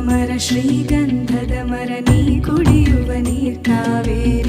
ಮರ ಶ್ರೀಗಂಧದ ಮರ ನೀ ಕುಡಿಯುವ ನೀರ್ ಕಾವೇರಿ.